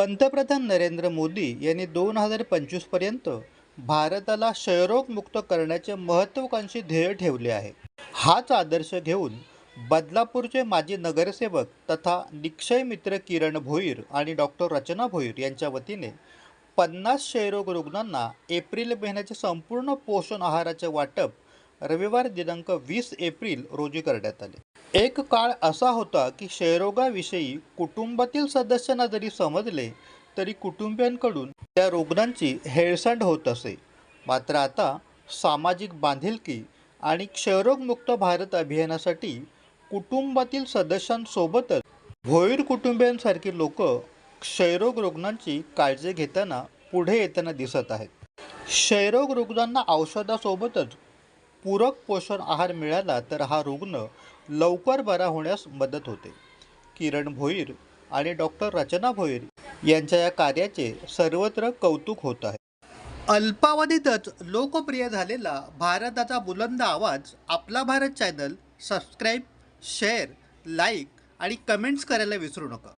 पंतप्रधान नरेंद्र मोदी यांनी दोन हजार पंचवीसपर्यंत भारताला क्षयरोगमुक्त करण्याचे महत्त्वाकांक्षी ध्येय ठेवले आहे. हाच आदर्श घेऊन बदलापूरचे माजी नगरसेवक तथा निक्षय मित्र किरण भोईर आणि डॉक्टर रचना भोईर यांच्या वतीने पन्नास क्षयरोग रुग्णांना एप्रिल महिन्याचे संपूर्ण पोषण आहाराचे वाटप रविवार दिनांक वीस एप्रिल रोजी करण्यात आले. एक काळ असा होता की क्षयरोगाविषयी कुटुंबातील सदस्यांना जरी समजले तरी कुटुंबियांकडून त्या रुग्णांची हेळसांड होत असे. मात्र आता सामाजिक बांधिलकी आणि क्षयरोगमुक्त भारत अभियानासाठी कुटुंबातील सदस्यांसोबतच भोईर कुटुंबियांसारखी लोक क्षयरोग रुग्णांची काळजी घेताना पुढे येताना दिसत आहेत. क्षयरोग रुग्णांना औषधासोबतच पूरक पोषण आहार मिळाला तर हा रुग्ण लवकर बरा होण्यास मदत होते. किरण भोईर आणि डॉक्टर रचना भोईर यांच्या या कार्याचे सर्वत्र कौतुक होत आहे. अल्पावधीतच लोकप्रिय झालेला भारताचा बुलंद आवाज आपला Bharat channel subscribe share like आणि कमेंट्स करायला विसरू नका.